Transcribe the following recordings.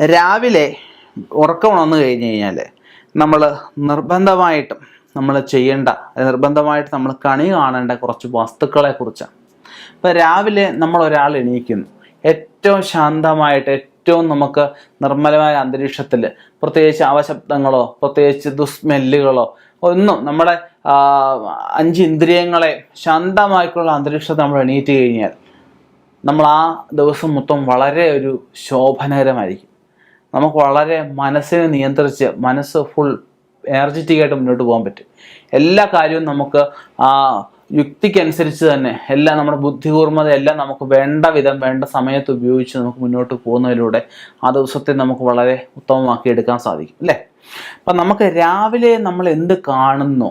രാവിലെ ഉറക്കം ഉണർന്നു കഴിഞ്ഞ് കഴിഞ്ഞാൽ നമ്മൾ നിർബന്ധമായിട്ടും നമ്മൾ ചെയ്യേണ്ട നിർബന്ധമായിട്ട് നമ്മൾ കണി കാണേണ്ട കുറച്ച് വസ്തുക്കളെ കുറിച്ചാണ്. ഇപ്പം രാവിലെ നമ്മൾ ഒരാൾ എണീക്കുന്നു. ഏറ്റവും ശാന്തമായിട്ട് ഏറ്റവും നമുക്ക് നിർമ്മലമായ അന്തരീക്ഷത്തിൽ പ്രത്യേകിച്ച് അവശബ്ദങ്ങളോ പ്രത്യേകിച്ച് ദുസ്മെല്ലുകളോ ഒന്നും നമ്മുടെ അഞ്ച് ഇന്ദ്രിയങ്ങളെ ശാന്തമായിട്ടുള്ള അന്തരീക്ഷത്തിൽ നമ്മൾ എണീറ്റ് കഴിഞ്ഞാൽ നമ്മൾ ആ ദിവസം മൊത്തം വളരെ ഒരു ശോഭനകരമായിരിക്കും. നമുക്ക് വളരെ മനസ്സിനെ നിയന്ത്രിച്ച് മനസ്സ് ഫുൾ എനർജറ്റിക് ആയിട്ട് മുന്നോട്ട് പോകാൻ പറ്റും. എല്ലാ കാര്യവും നമുക്ക് ആ യുക്തിക്കനുസരിച്ച് തന്നെ എല്ലാം നമ്മുടെ ബുദ്ധികൂർമ്മത എല്ലാം നമുക്ക് വേണ്ട വിധം വേണ്ട സമയത്ത് ഉപയോഗിച്ച് നമുക്ക് മുന്നോട്ട് പോകുന്നതിലൂടെ ആ ദിവസത്തെ നമുക്ക് വളരെ ഉത്തമമാക്കി എടുക്കാൻ സാധിക്കും അല്ലേ? അപ്പം നമുക്ക് രാവിലെ നമ്മൾ എന്ത് കാണുന്നു?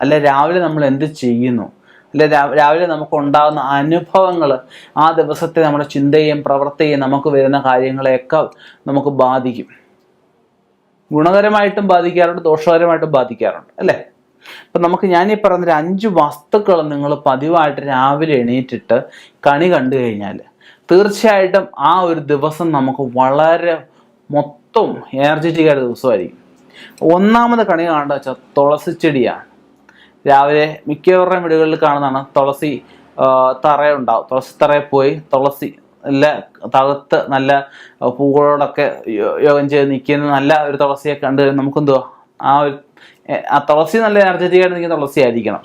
അല്ലെ രാവിലെ നമ്മൾ എന്ത് ചെയ്യുന്നു? അല്ലെ രാവിലെ നമുക്ക് ഉണ്ടാകുന്ന അനുഭവങ്ങൾ ആ ദിവസത്തെ നമ്മുടെ ചിന്തയും പ്രവൃത്തിയും നമുക്ക് വരുന്ന കാര്യങ്ങളെയൊക്കെ നമുക്ക് ബാധിക്കും. ഗുണകരമായിട്ടും ബാധിക്കാറുണ്ട് ദോഷകരമായിട്ടും ബാധിക്കാറുണ്ട് അല്ലേ? അപ്പം നമുക്ക് ഞാൻ ഈ പറഞ്ഞൊരു അഞ്ച് വസ്തുക്കൾ നിങ്ങൾ പതിവായിട്ട് രാവിലെ എണീറ്റിട്ട് കണി കണ്ടു കഴിഞ്ഞാൽ തീർച്ചയായിട്ടും ആ ഒരു ദിവസം നമുക്ക് വളരെ മൊത്തം എനർജറ്റിക് ആയ ദിവസമായിരിക്കും. ഒന്നാമത് കണി കാണേണ്ടത് വെച്ചാൽ തുളസി ചെടിയാണ് രാവിലെ മിക്കവരുടെയും വീടുകളിൽ കാണുന്നതാണ് തുളസി തറയുണ്ടാവും തുളസി തറയിൽ പോയി തുളസി നല്ല തകർത്ത് നല്ല പൂക്കളോടൊക്കെ യോഗം ചെയ്ത് നിൽക്കുന്ന നല്ല ഒരു തുളസിയെ കണ്ട് നമുക്ക് എന്തുവാ ആ ഒരു ആ തുളസി നല്ല എനർജറ്റിക്കായിട്ട് നിൽക്കുന്ന തുളസി ആയിരിക്കണം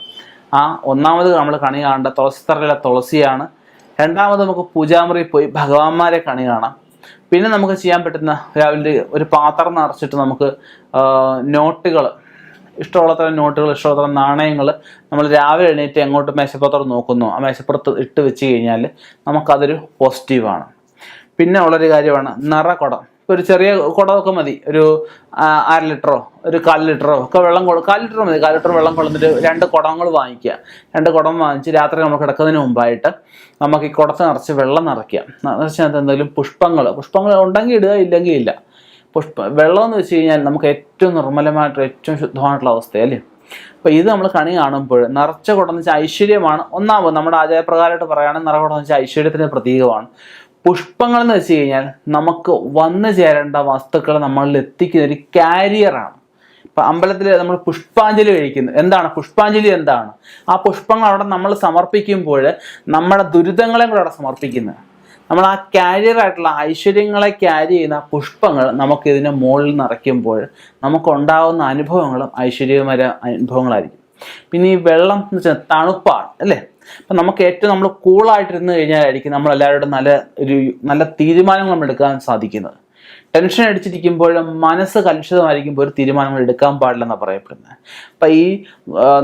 ആ ഒന്നാമത് നമ്മൾ കണി കാണേണ്ട തുളസി തറയിലെ തുളസിയാണ്. രണ്ടാമത് നമുക്ക് പൂജാമുറിയിൽ പോയി ഭഗവാന്മാരെ കണി കാണാം. പിന്നെ നമുക്ക് ചെയ്യാൻ പറ്റുന്ന രാവിലെ ഒരു പാത്രം നിറച്ചിട്ട് നമുക്ക് നോട്ടുകൾ ഇഷ്ടമുള്ളത്ര നോട്ടുകൾ ഇഷ്ടമുള്ളത്ര നാണയങ്ങൾ നമ്മൾ രാവിലെ എണീറ്റ് എങ്ങോട്ട് മേശപ്പുറത്തോട് നോക്കുന്നു. ആ മേശപ്പുറത്ത് ഇട്ട് വെച്ച് കഴിഞ്ഞാൽ നമുക്കതൊരു പോസിറ്റീവാണ് പിന്നെ ഉള്ളൊരു കാര്യമാണ് നിറക്കുടം ഇപ്പോൾ ഒരു ചെറിയ കുടമൊക്കെ മതി. ഒരു അര ലിറ്ററോ ഒരു കാൽ ലിറ്ററോ ഒക്കെ വെള്ളം കൊ കാൽ ലിറ്റർ മതി. കാൽ ലിറ്റർ വെള്ളം കൊള്ളുന്നിട്ട് രണ്ട് കുടങ്ങൾ വാങ്ങിക്കുക. രണ്ട് കുടം വാങ്ങിച്ച് രാത്രി നമ്മൾ കിടക്കുന്നതിന് മുമ്പായിട്ട് നമുക്ക് ഈ കുടത്ത് നിറച്ച് വെള്ളം നിറയ്ക്കുക. നിറച്ചതിനകത്ത് എന്തെങ്കിലും പുഷ്പങ്ങൾ പുഷ്പങ്ങൾ ഉണ്ടെങ്കിൽ ഇടുക ഇല്ലെങ്കിൽ ഇല്ല. പുഷ്പ വെള്ളം എന്ന് വെച്ച് കഴിഞ്ഞാൽ നമുക്ക് ഏറ്റവും നിർമ്മലമായിട്ട് ഏറ്റവും ശുദ്ധമായിട്ടുള്ള അവസ്ഥയല്ലേ അപ്പോൾ ഇത് നമ്മൾ കണി കാണുമ്പോൾ നിറച്ച കുടം വെച്ചാൽ ഐശ്വര്യമാണ് ഒന്നാമത് നമ്മുടെ ആചാരപ്രകാരമായിട്ട് പറയുകയാണെങ്കിൽ നിറ കുടം വെച്ചാൽ ഐശ്വര്യത്തിന്റെ പ്രതീകമാണ്. പുഷ്പങ്ങൾ എന്ന് വെച്ച് കഴിഞ്ഞാൽ നമുക്ക് വന്നു ചേരേണ്ട വസ്തുക്കൾ നമ്മളിൽ എത്തിക്കുന്ന ഒരു കാരിയറാണ് ഇപ്പൊ അമ്പലത്തിൽ നമ്മൾ പുഷ്പാഞ്ജലി കഴിക്കുന്നു. എന്താണ്? പുഷ്പാഞ്ജലി എന്താണ്? ആ പുഷ്പങ്ങൾ അവിടെ നമ്മൾ സമർപ്പിക്കുമ്പോൾ നമ്മുടെ ദുരിതങ്ങളെയും കൂടെ അവിടെ സമർപ്പിക്കുന്നത് നമ്മൾ ആ കാരിയർ ആയിട്ടുള്ള ഐശ്വര്യങ്ങളെ ക്യാരി ചെയ്യുന്ന പുഷ്പങ്ങൾ നമുക്ക് മുകളിൽ നിറയ്ക്കുമ്പോൾ നമുക്ക് ഉണ്ടാകുന്ന അനുഭവങ്ങളും ഐശ്വര്യകരമായ അനുഭവങ്ങളായിരിക്കും. പിന്നെ ഈ വെള്ളം എന്ന് വെച്ചാൽ തണുപ്പാണ് അല്ലേ? അപ്പം നമുക്ക് ഏറ്റവും നമ്മൾ കൂളായിട്ടിരുന്ന് കഴിഞ്ഞാലായിരിക്കും നമ്മൾ എല്ലാവരോടും നല്ല ഒരു നല്ല തീരുമാനങ്ങൾ നമ്മൾ എടുക്കാൻ സാധിക്കുന്നത്. ടെൻഷൻ അടിച്ചിരിക്കുമ്പോഴും മനസ്സ് കലുഷിതമായിരിക്കുമ്പോൾ ഒരു തീരുമാനങ്ങൾ എടുക്കാൻ പാടില്ലെന്നാണ് പറയപ്പെടുന്നത് അപ്പം ഈ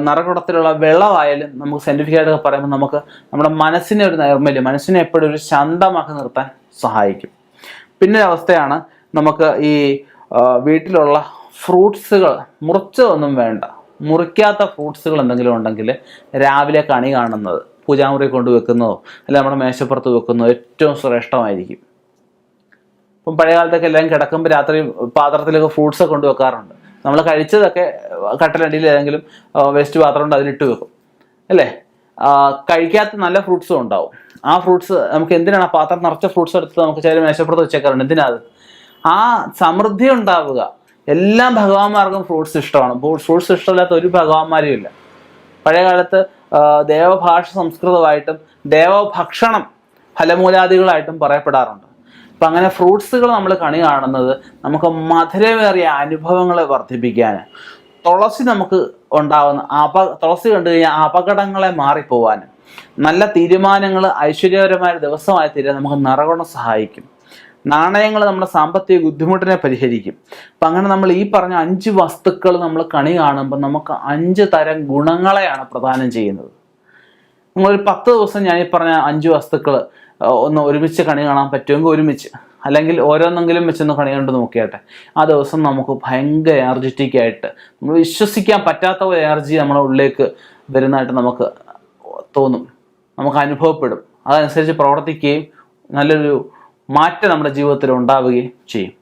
നറകുടത്തിലുള്ള വെള്ളമായാലും നമുക്ക് സയന്റിഫിക്കായിട്ടൊക്കെ പറയുമ്പോൾ നമുക്ക് നമ്മുടെ മനസ്സിനെ ഒരു നൈർമല്യം മനസ്സിനെ എപ്പോഴും ഒരു ശാന്തമാക്കി നിർത്താൻ സഹായിക്കും. പിന്നെ അവസ്ഥയാണ് നമുക്ക് ഈ വീട്ടിലുള്ള ഫ്രൂട്ട്സുകൾ മുറിച്ചതൊന്നും വേണ്ട. മുറിക്കാത്ത ഫ്രൂട്ട്സുകൾ എന്തെങ്കിലും ഉണ്ടെങ്കിൽ രാവിലെ കണി കാണുന്നത് പൂജാമുറി കൊണ്ട് വെക്കുന്നതോ നമ്മുടെ മേശപ്പുറത്ത് വെക്കുന്നതോ ഏറ്റവും ശ്രേഷ്ഠമായിരിക്കും. ഇപ്പം പഴയ കാലത്തൊക്കെ എല്ലാവരും കിടക്കുമ്പോൾ രാത്രി പാത്രത്തിലൊക്കെ ഫ്രൂട്ട്സ് ഒക്കെ കൊണ്ട് വെക്കാറുണ്ട് നമ്മൾ കഴിച്ചതൊക്കെ കട്ടലടിയിൽ ഏതെങ്കിലും വേസ്റ്റ് പാത്രം ഉണ്ട് അതിലിട്ട് വെക്കും. അല്ലേ? കഴിക്കാത്ത നല്ല ഫ്രൂട്ട്സും ഉണ്ടാവും. ആ ഫ്രൂട്ട്സ് നമുക്ക് എന്തിനാണ് ആ പാത്രം നിറച്ച ഫ്രൂട്ട്സ് എടുത്ത് നമുക്ക് ചില മേശപ്പുറത്ത് വെച്ചേക്കാറുണ്ട്? എന്തിനാത് ആ സമൃദ്ധി ഉണ്ടാവുക. എല്ലാ ഭഗവാന്മാർക്കും ഫ്രൂട്ട്സ് ഇഷ്ടമാണ്. ഫ്രൂട്ട്സ് ഇഷ്ടമില്ലാത്ത ഒരു ഭഗവാന്മാരും ഇല്ല. പഴയ കാലത്ത് ദേവഭാഷ സംസ്കൃതമായിട്ടും ദേവഭക്ഷണം ഫലമൂലാദികളായിട്ടും പറയപ്പെടാറുണ്ട്. അപ്പം അങ്ങനെ ഫ്രൂട്ട്സുകൾ നമ്മൾ കണി കാണുന്നത് നമുക്ക് മധുരമേറിയ അനുഭവങ്ങളെ വർദ്ധിപ്പിക്കാൻ തുളസി നമുക്ക് ഉണ്ടാവുന്ന അപ തുളസി കണ്ടു കഴിഞ്ഞാൽ അപകടങ്ങളെ മാറിപ്പോവാൻ നല്ല തീരുമാനങ്ങൾ ഐശ്വര്യപരമായ ദിവസമായി തീരാൻ നമുക്ക് നിറകുണം സഹായിക്കും. നാണയങ്ങൾ നമ്മുടെ സാമ്പത്തിക ബുദ്ധിമുട്ടിനെ പരിഹരിക്കും. അപ്പം അങ്ങനെ നമ്മൾ ഈ പറഞ്ഞ അഞ്ച് വസ്തുക്കൾ നമ്മൾ കണി കാണുമ്പോൾ നമുക്ക് അഞ്ച് തരം ഗുണങ്ങളെയാണ് പ്രദാനം ചെയ്യുന്നത്. നിങ്ങളൊരു പത്ത് ദിവസം ഞാൻ ഈ പറഞ്ഞ അഞ്ച് വസ്തുക്കൾ ഒന്ന് ഒരുമിച്ച് കണി കാണാൻ പറ്റുമെങ്കിൽ ഒരുമിച്ച്. അല്ലെങ്കിൽ ഓരോന്നെങ്കിലും വെച്ചൊന്ന് കണി കണ്ട് നോക്കിയാട്ടെ. ആ ദിവസം നമുക്ക് ഭയങ്കര എനർജറ്റിക് ആയിട്ട് നമ്മൾ വിശ്വസിക്കാൻ പറ്റാത്ത ഒരു എനർജി നമ്മുടെ ഉള്ളിലേക്ക് വരുന്നതായിട്ട് നമുക്ക് തോന്നും. നമുക്ക് അനുഭവപ്പെടും. അതനുസരിച്ച് പ്രവർത്തിക്കുകയും നല്ലൊരു മാറ്റം നമ്മുടെ ജീവിതത്തിൽ ഉണ്ടാവുകയും ചെയ്യും.